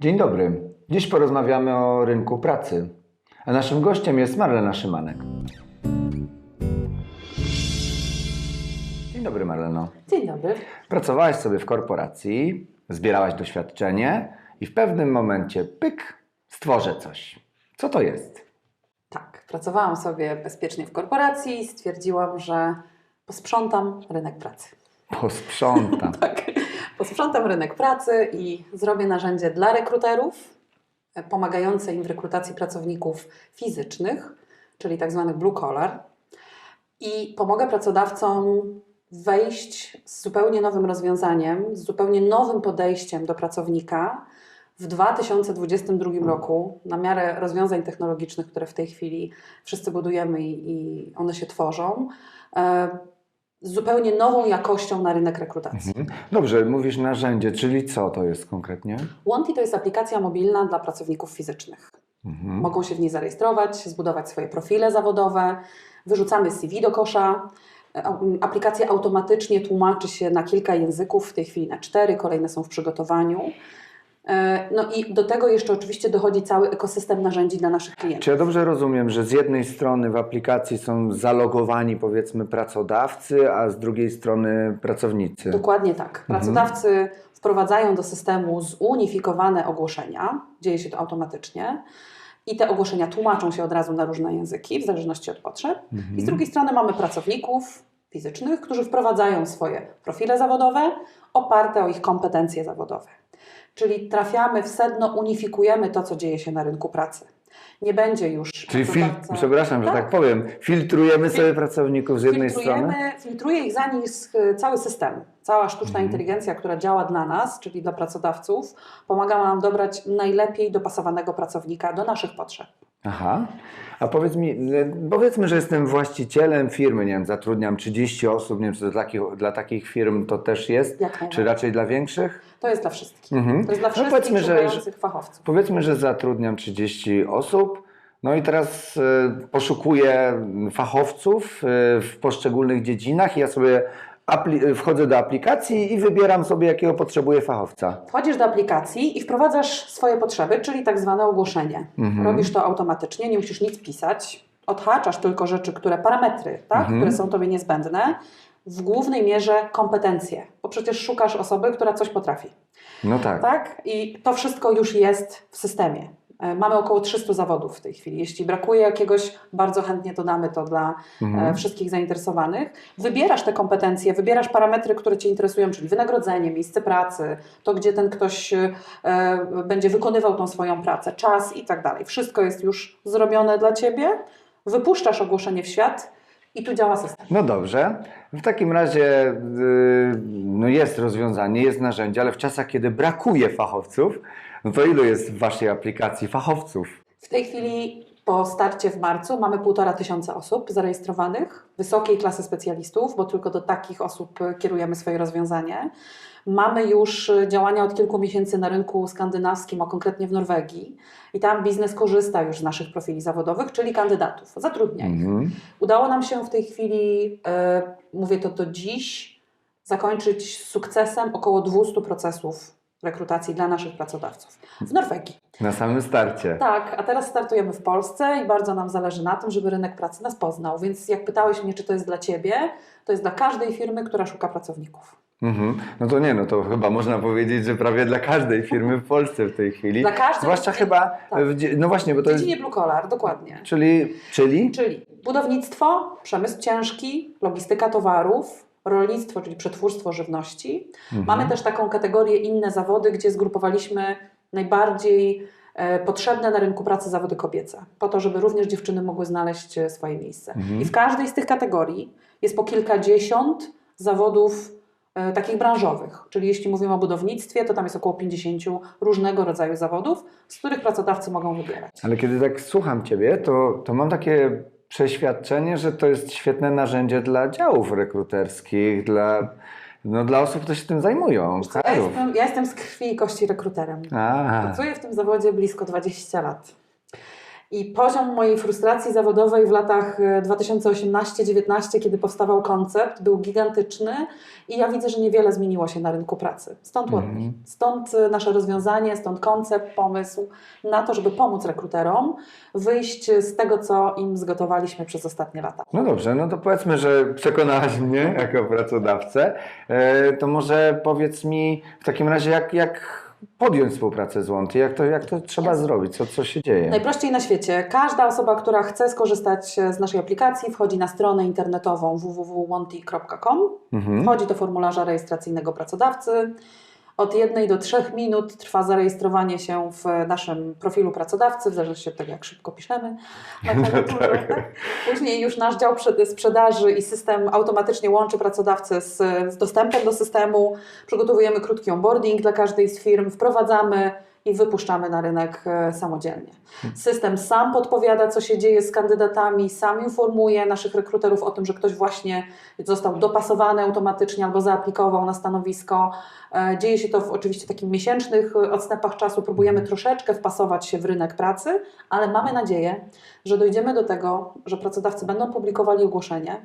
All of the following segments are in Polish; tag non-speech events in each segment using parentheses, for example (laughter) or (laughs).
Dzień dobry. Dziś porozmawiamy o rynku pracy. A naszym gościem jest Marlena Szymanek. Dzień dobry, Marleno. Dzień dobry. Pracowałaś sobie w korporacji, zbierałaś doświadczenie i w pewnym momencie, pyk, stworzę coś. Co to jest? Tak, pracowałam sobie bezpiecznie w korporacji i stwierdziłam, że posprzątam rynek pracy. Posprzątam. (laughs) Tak, posprzątam rynek pracy i zrobię narzędzie dla rekruterów, e, pomagające im w rekrutacji pracowników fizycznych, czyli tak zwany blue collar. I pomogę pracodawcom wejść z zupełnie nowym rozwiązaniem, z zupełnie nowym podejściem do pracownika w 2022 roku, na miarę rozwiązań technologicznych, które w tej chwili wszyscy budujemy i, i one się tworzą, e, z zupełnie nową jakością na rynek rekrutacji. Mhm. Dobrze, mówisz narzędzie, czyli co to jest konkretnie? Wanty to jest aplikacja mobilna dla pracowników fizycznych. Mhm. Mogą się w niej zarejestrować, zbudować swoje profile zawodowe, wyrzucamy CV do kosza. E, Aplikacja automatycznie tłumaczy się na kilka języków, w tej chwili na cztery, kolejne są w przygotowaniu. E, No i do tego jeszcze oczywiście dochodzi cały ekosystem narzędzi dla naszych klientów. Czy ja dobrze rozumiem, że z jednej strony w aplikacji są zalogowani powiedzmy pracodawcy, a z drugiej strony pracownicy? Dokładnie tak. Pracodawcy wprowadzają do systemu zunifikowane ogłoszenia, dzieje się to automatycznie. I te ogłoszenia tłumaczą się od razu na różne języki, w zależności od potrzeb. I z drugiej strony mamy pracowników fizycznych, którzy wprowadzają swoje profile zawodowe oparte o ich kompetencje zawodowe. Czyli trafiamy w sedno, unifikujemy to, co dzieje się na rynku pracy. Nie będzie już. Czyli fil... przepraszam, że tak powiem, filtrujemy sobie pracowników z jednej strony? Filtruje ich za nich y, cały system. Cała sztuczna Mhm. inteligencja, która działa dla nas, czyli dla pracodawców, pomaga nam dobrać najlepiej dopasowanego pracownika do naszych potrzeb. Aha. A powiedz mi, e, powiedzmy, że jestem właścicielem firmy, nie wiem, zatrudniam 30 osób, nie wiem, czy to dla takich, dla takich firm to też jest, czy raczej dla większych? To jest dla wszystkich. Mhm. To jest dla No wszystkich powiedzmy, że- fachowców. Powiedzmy, że zatrudniam 30 osób, no i teraz e, poszukuję fachowców e, w poszczególnych dziedzinach ja sobie wchodzę do aplikacji i wybieram sobie, jakiego potrzebuję fachowca. Wchodzisz do aplikacji i wprowadzasz swoje potrzeby, czyli tak zwane ogłoszenie. Mhm. Robisz to automatycznie, nie musisz nic pisać. Odhaczasz tylko rzeczy, które parametry, tak, Mhm. które są tobie niezbędne. W głównej mierze kompetencje, bo przecież szukasz osoby, która coś potrafi. No tak. Tak? I to wszystko już jest w systemie. E, Mamy około 300 zawodów w tej chwili. Jeśli brakuje jakiegoś, bardzo chętnie dodamy to dla Mhm. e, wszystkich zainteresowanych. Wybierasz te kompetencje, wybierasz parametry, które Cię interesują, czyli wynagrodzenie, miejsce pracy, to gdzie ten ktoś e, będzie wykonywał tą swoją pracę, czas i tak dalej. Wszystko jest już zrobione dla Ciebie. Wypuszczasz ogłoszenie w świat i tu działa system. No dobrze. W takim razie y, no jest rozwiązanie, jest narzędzie, ale w czasach, kiedy brakuje fachowców, no to ilu jest w Waszej aplikacji fachowców? W tej chwili po starcie w marcu mamy półtora tysiąca osób zarejestrowanych, wysokiej klasy specjalistów, bo tylko do takich osób kierujemy swoje rozwiązanie. Mamy już y, działania od kilku miesięcy na rynku skandynawskim, a konkretnie w Norwegii. I tam biznes korzysta już z naszych profili zawodowych, czyli kandydatów, zatrudnia ich. Mhm. Udało nam się w tej chwili, e, mówię to do dziś, zakończyć sukcesem około 200 procesów rekrutacji dla naszych pracodawców w Norwegii. Na samym starcie. Tak, a teraz startujemy w Polsce i bardzo nam zależy na tym, żeby rynek pracy nas poznał. Więc jak pytałeś mnie, czy to jest dla Ciebie, to jest dla każdej firmy, która szuka pracowników. Mhm. No to nie, no to chyba można powiedzieć, że prawie dla każdej firmy w Polsce w tej chwili. Dla każdej- Zwłaszcza chyba, tak. w, no właśnie, bo to W jest, dziedzinie blue collar, dokładnie. czyli, czyli? Czyli budownictwo, przemysł ciężki, logistyka towarów, rolnictwo, czyli przetwórstwo żywności. Mhm. Mamy też taką kategorię inne zawody, gdzie zgrupowaliśmy najbardziej e, potrzebne na rynku pracy zawody kobiece, po to, żeby również dziewczyny mogły znaleźć e, swoje miejsce. Mhm. I w każdej z tych kategorii jest po kilkadziesiąt zawodów takich branżowych. Czyli jeśli mówimy o budownictwie, to tam jest około 50 różnego rodzaju zawodów, z których pracodawcy mogą wybierać. Ale kiedy tak słucham Ciebie, to, to mam takie przeświadczenie, że to jest świetne narzędzie dla działów rekruterskich, dla, no, dla osób, które się tym zajmują, Ja HR-ów. jestem, ja jestem z krwi i kości rekruterem. A, Pracuję w tym zawodzie blisko 20 lat. I poziom mojej frustracji zawodowej w latach e, 2018-19, kiedy powstawał koncept, był gigantyczny i ja widzę, że niewiele zmieniło się na rynku pracy. Stąd. Workday. Stąd e, nasze rozwiązanie, stąd koncept, pomysł na to, żeby pomóc rekruterom wyjść z tego, co im zgotowaliśmy przez ostatnie lata. No dobrze, no to powiedzmy, że przekonałaś mnie jako pracodawcę. E, To może powiedz mi w takim razie, jak, jak podjąć współpracę z Łąty? Jak to, jak to trzeba Jasne. zrobić? Co, co się dzieje? Najprościej na świecie. Każda osoba, która chce skorzystać e, z naszej aplikacji, wchodzi na stronę internetową www.wanty.com, Mhm. wchodzi do formularza rejestracyjnego pracodawcy. Od jednej do trzech minut trwa zarejestrowanie się w naszym profilu pracodawcy, w zależności od tego, jak szybko piszemy. na klawiaturze, (laughs) tak. Później już nasz dział prze- sprzedaży i system automatycznie łączy pracodawcę z, z dostępem do systemu. Przygotowujemy krótki onboarding dla każdej z firm, wprowadzamy i wypuszczamy na rynek e, samodzielnie. System sam podpowiada, co się dzieje z kandydatami, sam informuje naszych rekruterów o tym, że ktoś właśnie został dopasowany automatycznie albo zaaplikował na stanowisko. E, Dzieje się to w oczywiście takich miesięcznych e, odstępach czasu. Próbujemy troszeczkę wpasować się w rynek pracy, ale mamy nadzieję, że dojdziemy do tego, że pracodawcy będą publikowali ogłoszenie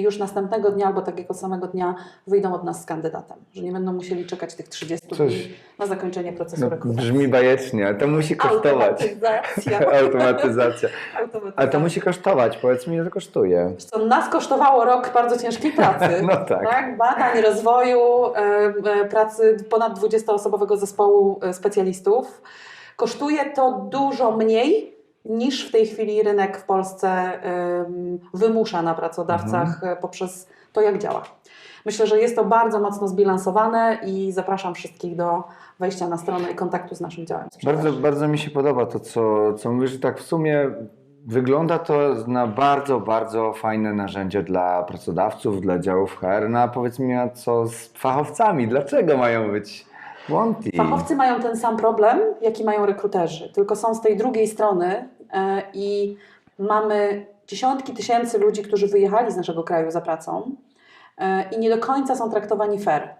i już następnego dnia albo takiego samego dnia wyjdą od nas z kandydatem, że nie będą musieli czekać tych 30 Coś- dni na zakończenie procesu No, rekrutacji. brzmi bajecznie, ale to musi kosztować. Automatyzacja. Automatyzacja. (laughs) Automatyzacja. Ale to musi kosztować. Powiedz mi, ile to kosztuje. Co nas kosztowało rok bardzo ciężkiej pracy. (laughs) No tak. Badań, rozwoju, e, e, pracy ponad 20-osobowego zespołu e, specjalistów. Kosztuje to dużo mniej niż w tej chwili rynek w Polsce wymusza na pracodawcach e, poprzez to, jak działa. Myślę, że jest to bardzo mocno zbilansowane i zapraszam wszystkich do wejścia na stronę i kontaktu z naszym działem. Bardzo, bardzo mi się podoba to, co, co mówisz. Tak w sumie wygląda to na bardzo, bardzo fajne narzędzie dla pracodawców, dla działów HR. No a powiedz mi, a co z fachowcami? Dlaczego mają być Fachowcy mają ten sam problem, jaki mają rekruterzy, tylko są z tej drugiej strony e, i mamy dziesiątki tysięcy ludzi, którzy wyjechali z naszego kraju za pracą e, i nie do końca są traktowani fair.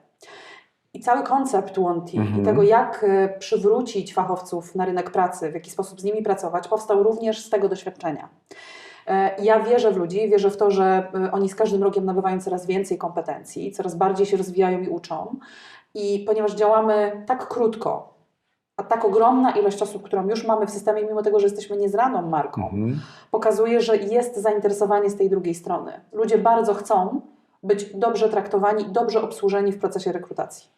I cały koncept Wanti Mhm. i tego, jak e, przywrócić fachowców na rynek pracy, w jaki sposób z nimi pracować, powstał również z tego doświadczenia. Ja wierzę w ludzi, wierzę w to, że oni z każdym rokiem nabywają coraz więcej kompetencji, coraz bardziej się rozwijają i uczą. I ponieważ działamy tak krótko, a tak ogromna ilość osób, którą już mamy w systemie, mimo tego, że jesteśmy niezraną marką, Mhm. pokazuje, że jest zainteresowanie z tej drugiej strony. Ludzie bardzo chcą być dobrze traktowani dobrze obsłużeni w procesie rekrutacji.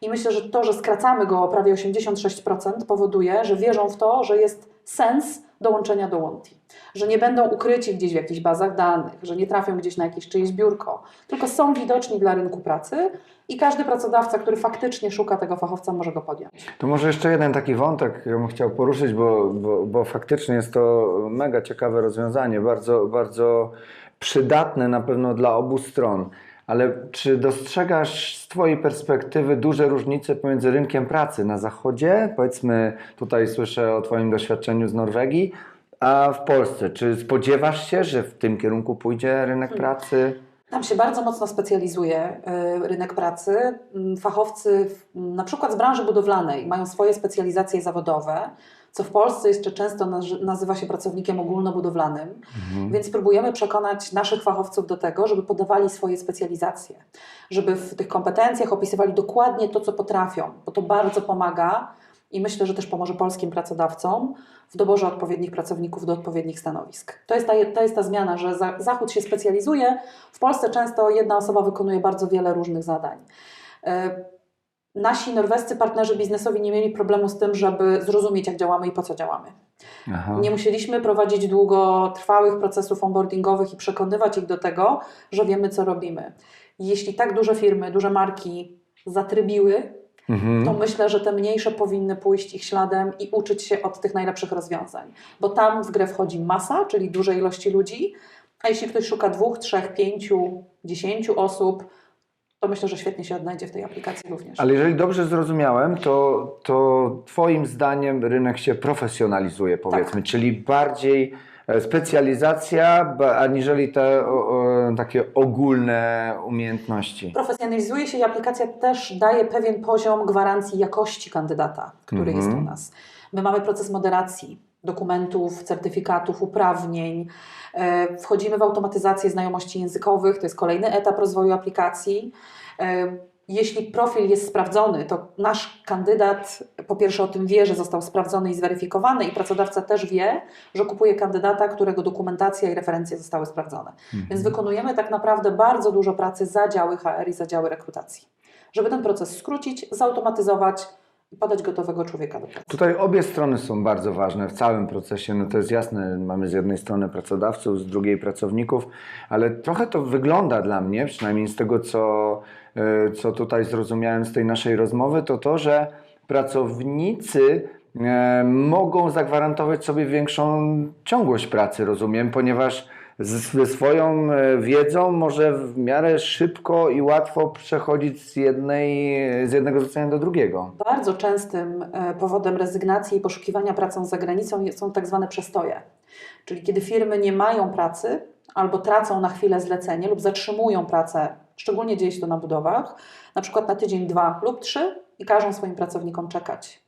I myślę, że to, że skracamy go o prawie 86%, powoduje, że wierzą w to, że jest sens dołączenia do Łąti. Że nie będą ukryci gdzieś w jakichś bazach danych, że nie trafią gdzieś na jakieś czyjeś biurko, tylko są widoczni dla rynku pracy i każdy pracodawca, który faktycznie szuka tego fachowca, może go podjąć. To może jeszcze jeden taki wątek bym chciał poruszyć, bo, bo, bo faktycznie jest to mega ciekawe rozwiązanie, bardzo, bardzo przydatne na pewno dla obu stron. Ale czy dostrzegasz z Twojej perspektywy duże różnice pomiędzy rynkiem pracy na zachodzie, powiedzmy tutaj słyszę o Twoim doświadczeniu z Norwegii, a w Polsce? Czy spodziewasz się, że w tym kierunku pójdzie rynek pracy? Tam się bardzo mocno specjalizuje y, rynek pracy. Mm, Fachowcy, na przykład z branży budowlanej, mają swoje specjalizacje zawodowe, co w Polsce jeszcze często nazywa się pracownikiem ogólnobudowlanym. Mhm. Więc próbujemy przekonać naszych fachowców do tego, żeby podawali swoje specjalizacje, żeby w tych kompetencjach opisywali dokładnie to, co potrafią, bo to bardzo pomaga i myślę, że też pomoże polskim pracodawcom w doborze odpowiednich pracowników do odpowiednich stanowisk. To jest ta, to jest ta zmiana, że za, Zachód się specjalizuje, w Polsce często jedna osoba wykonuje bardzo wiele różnych zadań. E, Nasi norwescy partnerzy biznesowi nie mieli problemu z tym, żeby zrozumieć, jak działamy i po co działamy. Aha. Nie musieliśmy prowadzić długotrwałych procesów onboardingowych i przekonywać ich do tego, że wiemy, co robimy. Jeśli tak duże firmy, duże marki zatrybiły, Mhm. to myślę, że te mniejsze powinny pójść ich śladem i uczyć się od tych najlepszych rozwiązań. Bo tam w grę wchodzi masa, czyli duże ilości ludzi, a jeśli ktoś szuka dwóch, trzech, pięciu, dziesięciu osób, to myślę, że świetnie się odnajdzie w tej aplikacji również. Ale jeżeli dobrze zrozumiałem, to, to Twoim zdaniem rynek się profesjonalizuje, powiedzmy, czyli bardziej specjalizacja, ba- aniżeli te o, o, takie ogólne umiejętności. Profesjonalizuje się i aplikacja też daje pewien poziom gwarancji jakości kandydata, który Mhm. jest u nas. My mamy proces moderacji. dokumentów, certyfikatów, uprawnień. E, Wchodzimy w automatyzację znajomości językowych, to jest kolejny etap rozwoju aplikacji. Jeśli profil jest sprawdzony, to nasz kandydat po pierwsze o tym wie, że został sprawdzony i zweryfikowany, i pracodawca też wie, że kupuje kandydata, którego dokumentacja i referencje zostały sprawdzone. Więc wykonujemy tak naprawdę bardzo dużo pracy za działy HR i za działy rekrutacji, żeby ten proces skrócić, zautomatyzować i podać gotowego człowieka do pracy. Tutaj obie strony są bardzo ważne w całym procesie. No to jest jasne, mamy z jednej strony pracodawców, z drugiej pracowników, ale trochę to wygląda dla mnie, przynajmniej z tego, co, e, co tutaj zrozumiałem z tej naszej rozmowy, to to, że pracownicy e, mogą zagwarantować sobie większą ciągłość pracy, rozumiem, ponieważ ze swoją e, wiedzą może w miarę szybko i łatwo przechodzić z, jednej, z jednego zlecenia do drugiego. Bardzo częstym e, powodem rezygnacji i poszukiwania pracą za granicą są tak zwane przestoje. Czyli kiedy firmy nie mają pracy albo tracą na chwilę zlecenie lub zatrzymują pracę, szczególnie dzieje się to na budowach, na przykład na tydzień, dwa lub trzy i każą swoim pracownikom czekać.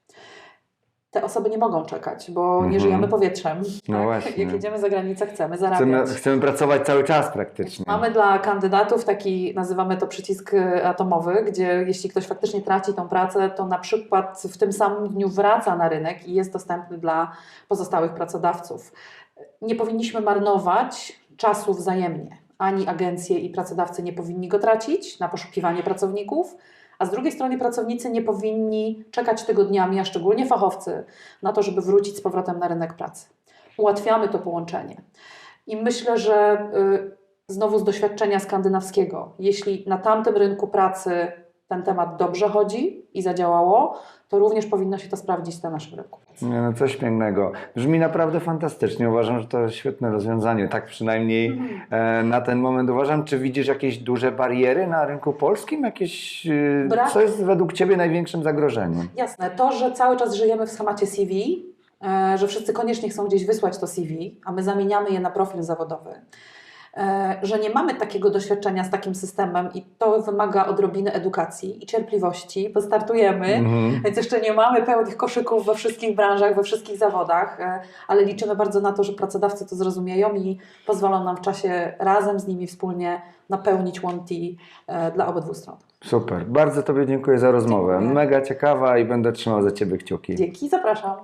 Te osoby nie mogą czekać, bo Mhm. nie żyjemy powietrzem. No właśnie. Jak jedziemy za granicę, chcemy zarabiać. Chcemy, chcemy pracować cały czas praktycznie. Mamy dla kandydatów taki, nazywamy to przycisk e, atomowy, gdzie jeśli ktoś faktycznie traci tą pracę, to na przykład w tym samym dniu wraca na rynek i jest dostępny dla pozostałych pracodawców. Nie powinniśmy marnować czasu wzajemnie. Ani agencje i pracodawcy nie powinni go tracić na poszukiwanie pracowników, a z drugiej strony pracownicy nie powinni czekać tygodniami, a szczególnie fachowcy, na to, żeby wrócić z powrotem na rynek pracy. Ułatwiamy to połączenie. I myślę, że y, znowu z doświadczenia skandynawskiego, jeśli na tamtym rynku pracy ten temat dobrze chodzi i zadziałało, to również powinno się to sprawdzić na naszym rynku. Nie, no coś pięknego. Brzmi naprawdę fantastycznie. Uważam, że to świetne rozwiązanie. Tak przynajmniej e, na ten moment uważam. Czy widzisz jakieś duże bariery na rynku polskim? Jakieś, e, Brak. co jest według Ciebie największym zagrożeniem? Jasne, to, że cały czas żyjemy w schemacie CV, e, że wszyscy koniecznie chcą gdzieś wysłać to CV, a my zamieniamy je na profil zawodowy, że nie mamy takiego doświadczenia z takim systemem i to wymaga odrobiny edukacji i cierpliwości, bo startujemy, Mhm. więc jeszcze nie mamy pełnych koszyków we wszystkich branżach, we wszystkich zawodach, e, ale liczymy bardzo na to, że pracodawcy to zrozumieją i pozwolą nam w czasie razem z nimi wspólnie napełnić One e, dla obydwu stron. Super. Bardzo Tobie dziękuję za rozmowę. Dziękuję. Mega ciekawa i będę trzymał za Ciebie kciuki. Dzięki, zapraszam.